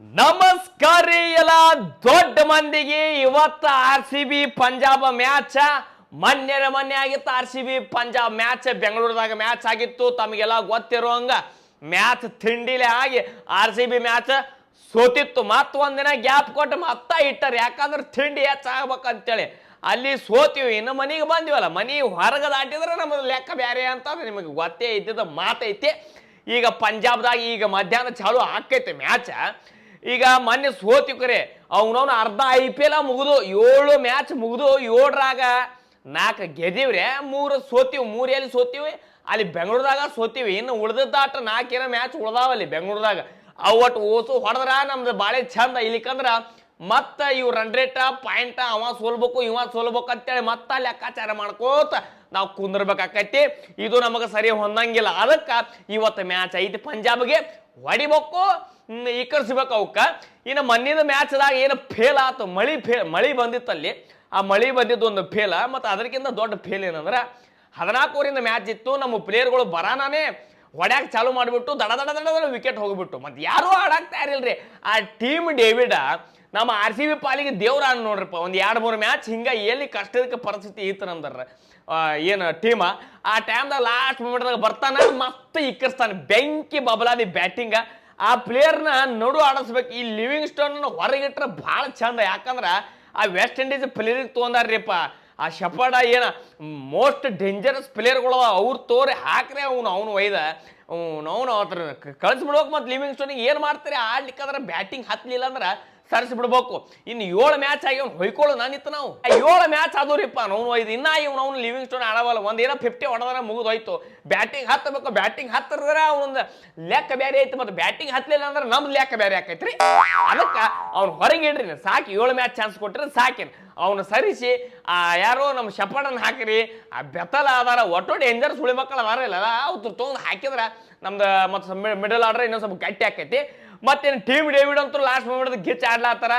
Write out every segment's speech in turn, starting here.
ನಮಸ್ಕಾರ ಎಲ್ಲ ದೊಡ್ಡ ಮಂದಿಗೆ. ಇವತ್ತು R C B Punjab match. ಮೊನ್ನೆ ಮೊನ್ನೆ ಆಗಿತ್ತು R C B Punjab match. ಬೆಂಗಳೂರದಾಗ match ಆಗಿತ್ತು. ತಮಗೆಲ್ಲ ಗೊತ್ತಿರುವಂಗ ಮ್ಯಾಚ್ ತಿಂಡಿಲೆ ಆಗಿ ಆರ್ ಸಿ ಬಿ ಮ್ಯಾಚ್ ಸೋತಿತ್ತು. ಮತ್ ಒಂದಿನ ಗ್ಯಾಪ್ ಕೊಟ್ಟು ಮತ್ತ ಇಟ್ಟಾರೆ. ಯಾಕಂದ್ರೆ ತಿಂಡಿ ಹೆಚ್ಚಾಗ್ಬೇಕಂತೇಳಿ. ಅಲ್ಲಿ ಸೋತೀವಿ. ಇನ್ನು ಮನೆಗೆ ಬಂದಿವಲ್ಲ. ಮನೆ ಹೊರಗೆ ದಾಟಿದ್ರೆ ನಮ್ಮದು ಲೆಕ್ಕ ಬೇರೆ ಅಂತ ನಿಮಗೆ ಗೊತ್ತೇ ಇದ್ದಿದ್ದ ಮಾತೈತಿ. ಈಗ ಪಂಜಾಬ್ದಾಗ ಈಗ ಮಧ್ಯಾಹ್ನ ಚಾಲು ಆಕೈತೆ ಮ್ಯಾಚ್. ಈಗ ಮೊನ್ನೆ ಸೋತಿವ್ ಕರೆ ಅವನವನು ಅರ್ಧ ಐ ಪಿ ಎಲ್ ಮುಗಿದು, ಏಳು ಮ್ಯಾಚ್ ಮುಗಿದು, ಏಳರಾಗ ನಾಲ್ಕು ಗೆದಿವ್ರೆ, ಮೂರು ಸೋತಿವಿ, ಮೂರು ಎಲ್ಲಿ ಸೋತಿವಿ? ಅಲ್ಲಿ ಬೆಂಗಳೂರದಾಗ ಸೋತಿವಿ. ಇನ್ನು ಉಳ್ದದ್ದಾಟ ನಾಲ್ಕೇನೋ ಮ್ಯಾಚ್ ಉಳ್ದಾವಲ್ಲಿ ಬೆಂಗಳೂರದಾಗ. ಅವಟ್ಟು ಓಸು ಹೊಡೆದ್ರ ನಮ್ದು ಬಾಳೆ ಚಂದ ಇಲ್ಲಿಕಂದ್ರ ಮತ್ತೆ ಇವ್ ರನ್ ರೇಟ ಪಾಯಿಂಟ್ ಅವ ಸೋಲ್ಬೇಕು, ಇವ ಸೋಲ್ಬೇಕು ಅಂತೇಳಿ ಮತ್ತೆ ಲೆಕ್ಕಾಚಾರ ಮಾಡ್ಕೋತ ನಾವು ಕುಂದಿರ್ಬೇಕಾಕೈತಿ. ಇದು ನಮಗೆ ಸರಿ ಹೊಂದಂಗಿಲ್ಲ. ಅದಕ್ಕೆ ಇವತ್ತು ಮ್ಯಾಚ್ ಐತಿ ಪಂಜಾಬ್ಗೆ. ಹೊಡಿಬೇಕು ಈಕರಿಸ್ಬೇಕು ಅವಕ್ಕೆ. ಇನ್ನು ಮೊನ್ನಿನ ಮ್ಯಾಚ್ದಾಗ ಏನು ಫೇಲ್ ಆಯ್ತು ಮಳಿ ಫೇಲ್ ಮಳಿ ಬಂದಿತ್ತಲ್ಲಿ. ಆ ಮಳಿ ಬಂದಿದ್ದು ಒಂದು ಫೇಲ ಮತ್ತು ಅದಕ್ಕಿಂತ ದೊಡ್ಡ ಫೇಲ್ ಏನಂದ್ರೆ ಹದಿನಾಲ್ಕು ಓವರಿಂದ ಮ್ಯಾಚ್ ಇತ್ತು. ನಮ್ಮ ಪ್ಲೇಯರ್ಗಳು ಬರಾನೇ ಹೊಡ್ಯಾಕ ಚಾಲು ಮಾಡಿಬಿಟ್ಟು ದಡ ದಡ ದಡ ದಡ ವಿಕೆಟ್ ಹೋಗ್ಬಿಟ್ಟು. ಮತ್ತೆ ಯಾರೂ ಆಡಾಕ್ ತಯಾರಿಲ್ರಿ ಆ ಟೀಮ್ ಡೇವಿಡ ನಮ್ಮ ಆರ್ ಸಿ ಬಿ ಪಾಲಿಗೆ ದೇವ್ರ ಅನ್ ನೋಡ್ರಪ್ಪ. ಒಂದು ಎರಡು ಮೂರು ಮ್ಯಾಚ್ ಹಿಂಗ ಎಲ್ಲಿ ಕಷ್ಟದ ಪರಿಸ್ಥಿತಿ ಇತ್ತು ಏನು ಟೀಮ ಆ? ಟೈಮ್ದಾಗ ಲಾಸ್ಟ್ ಮೂಮೆಂಟ್ದಾಗ ಬರ್ತಾನೆ, ಮತ್ತೆ ಇಕ್ಕರ್ಸ್ತಾನೆ. ಬೆಂಕಿ ಬಬಲಾದಿ ಬ್ಯಾಟಿಂಗ ಆ. ಪ್ಲೇಯರ್ನ ನಡು ಆಡಿಸ್ಬೇಕು. ಈ ಲಿವಿಂಗ್ ಸ್ಟೋನ್ ಹೊರಗಿಟ್ರೆ ಭಾಳ ಚಂದ. ಯಾಕಂದ್ರೆ ಆ ವೆಸ್ಟ್ ಇಂಡೀಸ್ ಪ್ಲೇಯರಿಗೆ ತೊಗೊಂಡಾರ್ರಿಪ್ಪ. ಆ ಶಪಡ ಏನ ಮೋಸ್ಟ್ ಡೇಂಜರಸ್ ಪ್ಲೇಯರ್ಗಳು ಅವ್ರು ತೋರಿ ಹಾಕ್ರೆ ಅವನು ಅವನು ಒಯ್ದ. ಅವ್ನು ಅವನು ಅವತ್ರ ಕಳಿಸ್ಬಿಡ್ಬೇಕು ಮತ್ತು ಲಿವಿಂಗ್ ಸ್ಟೋನಿಗೆ ಏನು ಮಾಡ್ತಾರೆ? ಆಡ್ಲಿಕ್ಕಂದ್ರೆ ಬ್ಯಾಟಿಂಗ್ ಹತ್ತಲಿಲ್ಲ ಅಂದ್ರೆ ಬಿಡ್ಬೇಕು ಇನ್ನು ಏಳು ಮ್ಯಾಚ್ ಆಗಿ ಅವ್ನು ಹೊಯ್ಕೊಳ್ಳೋ ನಾನಿತ್ತು ನಾವು. ಏಳು ಮ್ಯಾಚ್ ಆದವ್ರಿಪ್ಪ ಅವ್ನು ಐದು ಇನ್ನ ಇವ್ನು ಅವ್ನು ಲಿವಿಂಗ್ ಸ್ಟೋನ್ ಆಡವಲ್ಲ ಒಂದೇನೋ ಫಿಫ್ಟಿ ಹೊಡೆದ್ರೆ ಮುಗಿದೋಯ್ತು. ಬ್ಯಾಟಿಂಗ್ ಹತ್ತಬೇಕು. ಬ್ಯಾಟಿಂಗ್ ಹತ್ತಿದ್ರೆ ಅವನೊಂದು ಲೆಕ್ಕ ಬೇರೆ ಐತೆ ಮತ್ತು ಬ್ಯಾಟಿಂಗ್ ಹತ್ತಲಿಲ್ಲ ಅಂದ್ರೆ ನಮ್ದು ಲೆಕ್ಕ ಬೇರೆ ಆಕೈತ್ರಿ. ಅದಕ್ಕೆ ಅವ್ನು ಹೊರಗೆ ಇಡ್ರಿ ಸಾಕಿ, ಏಳು ಮ್ಯಾಚ್ ಚಾನ್ಸ್ ಕೊಟ್ರೆ ಸಾಕೇನು. ಅವನು ಸರಿಸಿ, ಆ, ಯಾರೋ ನಮ್ಮ ಶಪಡನ್ನು ಹಾಕಿರಿ, ಆ ಬೆತ್ತಲ ಅದಾರ ಒಟ್ಟು ಡೇಂಜರ್ ಸುಳಿ ಮಕ್ಕಳು ಅದಾರ ಇಲ್ಲ ಅವ್ರು ತೊಗೊಂಡು ಹಾಕಿದ್ರೆ ನಮ್ದು ಮತ್ತು ಮಿಡಲ್ ಆರ್ಡರ್ ಇನ್ನೊಂದು ಸ್ವಲ್ಪ ಗಟ್ಟಿ ಆಕೈತಿ. ಮತ್ತೇನು ಟೀಮ್ ಡೇವಿಡ್ ಅಂತೂ ಲಾಸ್ಟ್ ಮೂಮೆಂಟ್ ಗಿಚ್ ಆಡ್ಲಾತ್ತಾರ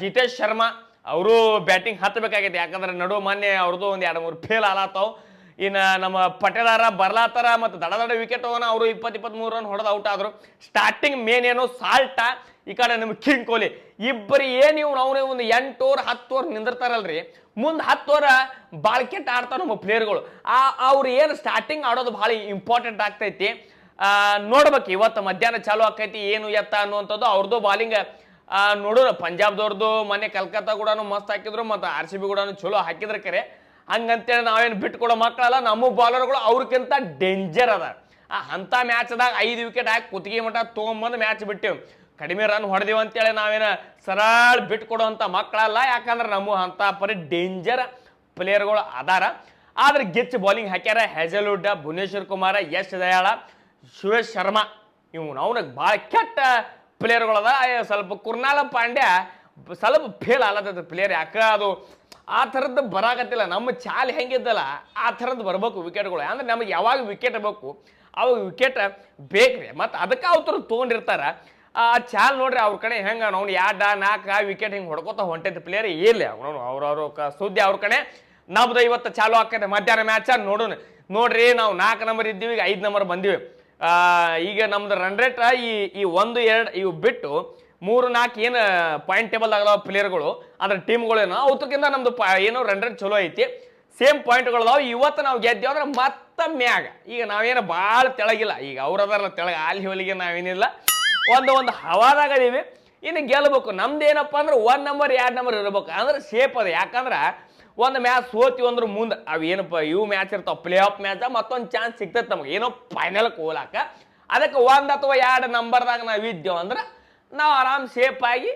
ಜಿತೇಶ್ ಶರ್ಮಾ, ಅವರು ಬ್ಯಾಟಿಂಗ್ ಹತ್ತಬೇಕಾಗೈತೆ ಯಾಕಂದ್ರೆ ನಡು ಮೊನ್ನೆ ಅವ್ರದ್ದು ಒಂದು ಎರಡು ಮೂರು ಫೇಲ್ ಆಲಾತಾವ್ ಇನ್ನು ನಮ್ಮ ಪಟೇಲಾರ ಬರ್ಲಾತಾರ ಮತ್ತು ದಡ ದಡ ವಿಕೆಟ್ ಹೋಗೋಣ ಅವರು ಇಪ್ಪತ್ತು ಇಪ್ಪತ್ತ್ಮೂರು ರನ್ ಹೊಡೆದು ಔಟ್ ಆದ್ರು. ಸ್ಟಾರ್ಟಿಂಗ್ ಮೇನ್ ಏನು ಸಾಲ್ಟ, ಈ ಕಡೆ ನಮ್ಮ ಕಿಂಗ್ ಕೊಹ್ಲಿ ಇಬ್ಬರು ಏನು ಇವ್ನು ಅವನೇ ಒಂದು ಎಂಟು ಓವರ್ ಹತ್ತು ಓವರ್ ನಿಂದಿರ್ತಾರಲ್ರಿ. ಮುಂದೆ ಹತ್ತು ಓವರ್ ಬಾಳ್ಕೆಟ್ ಆಡ್ತಾವ ನಮ್ಮ ಪ್ಲೇಯರ್ಗಳು ಆ, ಅವ್ರು ಏನು ಸ್ಟಾರ್ಟಿಂಗ್ ಆಡೋದು ಭಾಳ ಇಂಪಾರ್ಟೆಂಟ್ ಆಗ್ತೈತಿ. ನೋಡ್ಬೇಕು, ಇವತ್ತು ಮಧ್ಯಾಹ್ನ ಚಾಲು ಆಕೈತಿ, ಏನು ಎತ್ತ ಅನ್ನುವಂಥದ್ದು ಅವ್ರದ್ದು ಬಾಲಿಂಗ್. ನೋಡೋಣ ಪಂಜಾಬ್ದವ್ರದ್ದು ಮೊನ್ನೆ ಕಲ್ಕತ್ತಾ ಕೂಡ ಮಸ್ತ್ ಹಾಕಿದ್ರು, ಮತ್ತು ಆರ್ ಸಿ ಬಿ ಕೂಡ ಚಲೋ ಹಾಕಿದ್ರೆ ಕರೆ. ಹಂಗಂತೇಳಿ ನಾವೇನು ಬಿಟ್ಕೊಡೋ ಮಕ್ಕಳಲ್ಲ ನಮ್ಮ ಬಾಲರ್ಗಳು ಅವ್ರಕ್ಕಿಂತ ಡೇಂಜರ್ ಅದ. ಆ ಅಂಥ ಮ್ಯಾಚ್ದಾಗ ಐದು ವಿಕೆಟ್ ಹಾಕಿ ಕುತ್ತಿಗೆ ಮಠ ತೊಗೊಂಬಂದು ಮ್ಯಾಚ್ ಬಿಟ್ಟಿವಿ. ಕಡಿಮೆ ರನ್ ಹೊಡೆದೇವು ಅಂತೇಳಿ ನಾವೇನು ಸರಳ ಬಿಟ್ಕೊಡುವಂಥ ಮಕ್ಕಳಲ್ಲ ಯಾಕಂದ್ರೆ ನಮ್ಮ ಅಂಥ ಪರಿ ಡೇಂಜರ್ ಪ್ಲೇಯರ್ಗಳು ಅದಾರ. ಆದ್ರೆ ಗೆಚ್ಚು ಬೌಲಿಂಗ್ ಹಾಕ್ಯಾರ ಹೆಜಲುಡ್ಡ ಭುವನೇಶ್ವರ್ ಕುಮಾರ, ಯಶ್ ದಯಾಳ ಸುರೇಶ್ ಶರ್ಮಾ. ಇವನು ಅವನಿಗೆ ಭಾಳ ಕೆಟ್ಟ ಪ್ಲೇಯರ್ಗಳದ ಸ್ವಲ್ಪ ಕುರ್ನಾಲ ಪಾಂಡ್ಯ ಸ್ವಲ್ಪ ಫೇಲ್ ಆಲತ್ತದ ಪ್ಲೇಯರ್ ಯಾಕೆ ಅದು ಆ ಥರದ್ದು ಬರಾಕತ್ತಿಲ್ಲ. ನಮ್ಮ ಚಾಲ್ ಹೆಂಗಿದ್ದಲ್ಲ, ಆ ಥರದ್ದು ಬರಬೇಕು ವಿಕೆಟ್ಗಳು ಅಂದ್ರೆ ನಮಗೆ ಯಾವಾಗ ವಿಕೆಟ್ ಬೇಕು, ಅವಾಗ ವಿಕೆಟ್ ಬೇಕ್ರಿ. ಮತ್ತು ಅದಕ್ಕೆ ಅವ್ರು ತೊಗೊಂಡಿರ್ತಾರೆ. ಆ ಚಾಲ್ ನೋಡ್ರಿ ಅವ್ರ ಕಡೆ ಹೆಂಗೆ ಅವ್ನು ಯಾಡ ನಾಲ್ಕು ವಿಕೆಟ್ ಹಿಂಗೆ ಹೊಡ್ಕೋತ ಹೊಂಟೈತೆ ಪ್ಲೇಯರ್ ಇಲ್ಲ ಅವನು ಅವ್ರವ್ರ ಕ- ಸುದ್ದಿ ಅವ್ರ ಕಡೆ ನಮ್ದು ಇವತ್ತು ಚಾಲು ಆಕೈತೆ ಮಧ್ಯಾಹ್ನ ಮ್ಯಾಚ ನೋಡೋಣ ನೋಡ್ರಿ ನಾವು ನಾಲ್ಕು ನಂಬರ್ ಇದ್ದೀವಿ, ಈಗ ಐದು ನಂಬರ್ ಬಂದಿವಿ. ಈಗ ನಮ್ದು ರನ್ ರೇಟ್ ಈ ಈ ಒಂದು, ಎರಡು, ಇವು ಬಿಟ್ಟು ಮೂರು, ನಾಲ್ಕು ಏನು ಪಾಯಿಂಟ್ ಟೇಬಲ್ ಆಗಲ್ಲ ಪ್ಲೇಯರ್ಗಳು ಅಂದ್ರೆ ಟೀಮ್ಗಳೇನೋ ಅವತ್ತಕ್ಕಿಂತ ನಮ್ದು ಪ, ಏನೋ ರನ್ ರೇಟ್ ಚಲೋ ಐತಿ. ಸೇಮ್ ಪಾಯಿಂಟ್ಗಳದಾವ ಇವತ್ತು ನಾವು ಗೆದ್ದೇವೆ ಅಂದ್ರೆ ಮತ್ತೆ ಮ್ಯಾಗ ಈಗ ನಾವೇನು ಭಾಳ ತೆಳಗಿಲ್ಲ, ಈಗ ಅವ್ರದಾರಲ್ಲ ತೆಳಗ ಅಲ್ಲಿ ಹೊಲಿಗೆ ನಾವೇನಿಲ್ಲ. ಒಂದು ಒಂದು ಹವಾದಾಗ ಅದೀವಿ ಇನ್ನು ಗೆಲ್ಲಬೇಕು ನಮ್ದು ಏನಪ್ಪ ಅಂದ್ರೆ ಒನ್ ನಂಬರ್ ಎರಡು ನಂಬರ್ ಇರಬೇಕು. ಅಂದ್ರೆ ಸೇಫ್ ಅದ. ಯಾಕಂದ್ರೆ ಒಂದು ಮ್ಯಾಚ್ ಸೋತಿ ಅಂದ್ರೆ ಮುಂದೆ ಅವು ಏನಪ್ಪ, ಇವು ಮ್ಯಾಚ್ ಇರ್ತಾವ ಪ್ಲೇ ಆಫ್ ಮ್ಯಾಚ್ ಮತ್ತೊಂದು ಚಾನ್ಸ್ ಸಿಗ್ತೈತೆ ನಮಗೆ. ಏನೋ ಫೈನಲ್ ಹೋಲಾಕ ಅದಕ್ಕೆ ಒಂದು ಅಥವಾ ಎರಡು ನಂಬರ್ದಾಗ ನಾವು ಇದ್ದೇವೆ ಅಂದ್ರೆ ನಾವು ಆರಾಮ್ ಸೇಫ್ ಆಗಿ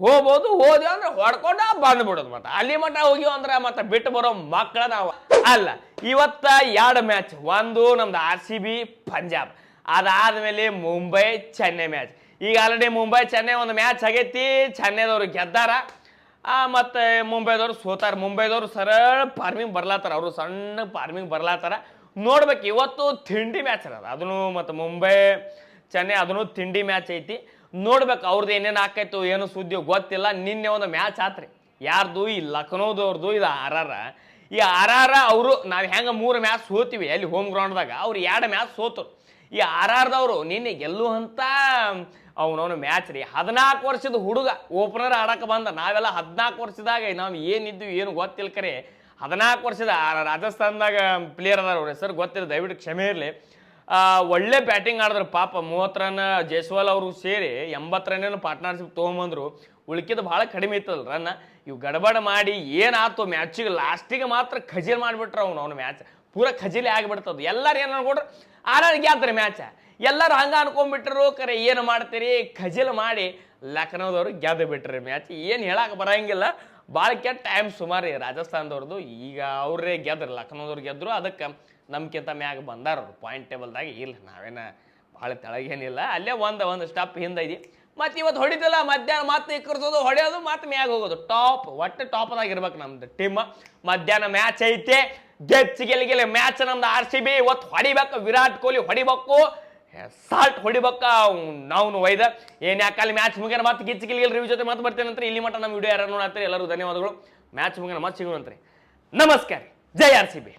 ಹೋಗ್ಬೋದು, ಹೋದ್ವಿ ಅಂದ್ರೆ ಹೊಡ್ಕೊಂಡು ಬಂದ್ಬಿಡೋದು ಮತ್ತೆ. ಅಲ್ಲಿ ಮಟ್ಟ ಹೋಗಿವ್ ಅಂದ್ರೆ ಮತ್ತೆ ಬಿಟ್ಟು ಬರೋ ಮಕ್ಕಳ ನಾವು. ಅಲ್ಲ, ಇವತ್ತ ಎರಡು ಮ್ಯಾಚ್ ಒಂದು ನಮ್ದು ಆರ್ ಸಿ ಬಿ ಪಂಜಾಬ್. ಅದಾದ್ಮೇಲೆ ಮುಂಬೈ, ಚೆನ್ನೈ ಮ್ಯಾಚ್ ಈಗ ಆಲ್ರೆಡಿ ಮುಂಬೈ, ಚೆನ್ನೈ ಒಂದು ಮ್ಯಾಚ್ ಆಗೈತಿ. ಚೆನ್ನೈದವ್ರು ಗೆದ್ದಾರ. ಆ, ಮತ್ತೆ ಮುಂಬೈದವ್ರು ಸೋತಾರ. ಮುಂಬೈದವ್ರು ಸರಳ ಫಾರ್ಮಿಂಗ್ ಬರ್ಲಾತಾರ. ಅವರು ಸಣ್ಣ ಫಾರ್ಮಿಂಗ್ ಬರ್ಲಾತಾರ. ನೋಡ್ಬೇಕು ಇವತ್ತು ತಿಂಡಿ ಮ್ಯಾಚ್ ಅದ ಅದನ್ನು ಮತ್ತು ಮುಂಬೈ ಚೆನ್ನೈ ಅದನ್ನು ತಿಂಡಿ ಮ್ಯಾಚ್ ಐತಿ. ನೋಡ್ಬೇಕು ಅವ್ರದ್ದು ಏನೇನು ಆಕೈತು ಏನು ಸುದ್ದಿ ಗೊತ್ತಿಲ್ಲ. ನಿನ್ನೆ ಒಂದು ಮ್ಯಾಚ್ ಆತ್ರಿ. ಯಾರ್ದು? ಈ ಲಕ್ನೋದವ್ರದ್ದು ಇದು ಆರ್ ಆರ ಈ ಆರ್ ಆರ ಅವರು ನಾವು ಹೆಂಗೆ ಮೂರು ಮ್ಯಾಚ್ ಸೋತೀವಿ ಅಲ್ಲಿ ಹೋಮ್ ಗ್ರೌಂಡ್ದಾಗ ಅವ್ರು ಎರಡು ಮ್ಯಾಚ್ ಸೋತರು. ಈ ಆರ್ ಆರ್ದವರು ನಿನ್ನೆ ಗೆಲ್ಲುವಂತ ಅವನವನು ಮ್ಯಾಚ್ ರೀ. ಹದಿನಾಲ್ಕು ವರ್ಷದ ಹುಡುಗ ಓಪನರ್ ಆಡಕ್ಕೆ ಬಂದ. ನಾವೆಲ್ಲ ಹದಿನಾಲ್ಕು ವರ್ಷದಾಗ ನಾವು ಏನಿದ್ದು ಏನು ಗೊತ್ತಿಲ್ಲ ಕರೆ. ಹದಿನಾಲ್ಕು ವರ್ಷದ ರಾಜಸ್ಥಾನದಾಗ ಪ್ಲೇಯರ್ ಅದಾರ ಅವ್ರ ಹೆಸರು ಗೊತ್ತಿಲ್ಲ, ದಯವಿಟ್ಟು ಕ್ಷಮೆ ಇರಲಿ. ಒಳ್ಳೆ ಬ್ಯಾಟಿಂಗ್ ಆಡಿದ್ರು ಪಾಪ. ಮೂವತ್ತು ರನ್ ಜೈಸ್ವಾಲ್ ಅವರು ಸೇರಿ ಎಂಬತ್ತು ರನ್ನೇನು ಪಾರ್ಟ್ನರ್ಶಿಪ್ ತೊಗೊಂಬಂದ್ರು. ಉಳ್ಕಿದ ಭಾಳ ಕಡಿಮೆ ಇತ್ತಲ್ಲ ರನ್ ಇವು ಗಡಬಡ ಮಾಡಿ ಏನಾಯ್ತು ಮ್ಯಾಚಿಗೆ ಲಾಸ್ಟಿಗೆ ಮಾತ್ರ ಖಜೀರ್ ಮಾಡಿಬಿಟ್ರು ಅವ್ನು ಅವ್ನ ಮ್ಯಾಚ್ ಪೂರ ಖಜಿಲೆ ಆಗಿಬಿಡ್ತದ. ಎಲ್ಲರೂ ಏನು ಅನ್ಕೊಂಡ್ರು ಆರಾರು ಗೆಲ್ತಾರೆ ಮ್ಯಾಚ. ಎಲ್ಲರೂ ಹಂಗೆ ಅನ್ಕೊಂಡ್ಬಿಟ್ರು, ಕರೆ ಏನು ಮಾಡ್ತೀರಿ? ಖಜಿಲ್ ಮಾಡಿ ಲಖನೌದವ್ರು ಗೆದ್ದು ಬಿಟ್ರಿ ಮ್ಯಾಚ್. ಏನು ಹೇಳಕ್ಕೆ ಬರಂಗಿಲ್ಲ. ಭಾಳ ಕೆಟ್ಟ ಟೈಮ್ ಸುಮಾರು ರಾಜಸ್ಥಾನದವ್ರದ್ದು ಈಗ ಅವರೇ ಗೆದ್ರು, ಲಖನೌದವ್ರು ಗೆದ್ರು. ಅದಕ್ಕೆ ನಮ್ಗಿಂತ ಮ್ಯಾಗ ಬಂದಾರ ಪಾಯಿಂಟ್ ಟೇಬಲ್ದಾಗ ಇಲ್ಲ, ನಾವೇನ ಭಾಳ ತೆಳಗೇನಿಲ್ಲ. ಅಲ್ಲೇ ಒಂದು ಒಂದು ಸ್ಟಪ್ ಹಿಂದೆ ಇದೆ ಮತ್ತೆ ಇವತ್ತು ಹೊಡಿತಲ್ಲ. ಮಧ್ಯಾಹ್ನ ಮತ್ತೆ ಇಕ್ಕರ್ಸೋದು ಹೊಡೆಯೋದು, ಮತ್ತೆ ಮ್ಯಾಗ ಹೋಗೋದು. ಟಾಪ್ ಒಟ್ಟು ಟಾಪ್ದಾಗ ಇರ್ಬೇಕು ನಮ್ದು ಟೀಮ್ ಮಧ್ಯಾಹ್ನ ಮ್ಯಾಚ್ ಐತೆ. ಗೆಚ್ಚಿ ಗೆಲ್ಗೆಲೆ ಮ್ಯಾಚ್ ನಮ್ದು ಆರ್ ಸಿ ಬಿ. ಇವತ್ತು ಹೊಡಿಬೇಕು ವಿರಾಟ್ ಕೊಹ್ಲಿ ಹೊಡಿಬೇಕು. ಸಾಲ್ಟ್ ಹೊಡಿಬೇಕ ನಾವು ಒಯ್ದ. ಏನ್ ಯಾಕಲ್ಲಿ ಮ್ಯಾಚ್ ಮುಗಿಯನ ಮತ್ತೆ ಗಿಚ್ಚಿ ಗಿಲ್ಗಿಲ್ ರಿವ್ಯೂ ಜೊತೆ ಮತ್ತೆ ಬರ್ತೇನೆ ಇಲ್ಲಿ ಮಟ್ಟ ನಮ್ಮ ವಿಡಿಯೋ ಯಾರು ನೋಡತ್ತೀರಿ ಎಲ್ಲರೂ ಧನ್ಯವಾದಗಳು. ಮ್ಯಾಚ್ ಮುಗಿಯನ ಮತ್ತೆ ಸಿಗೋಣಂತ್ರಿ. ನಮಸ್ಕಾರ. ಜೈ ಆರ್ ಸಿ ಬಿ.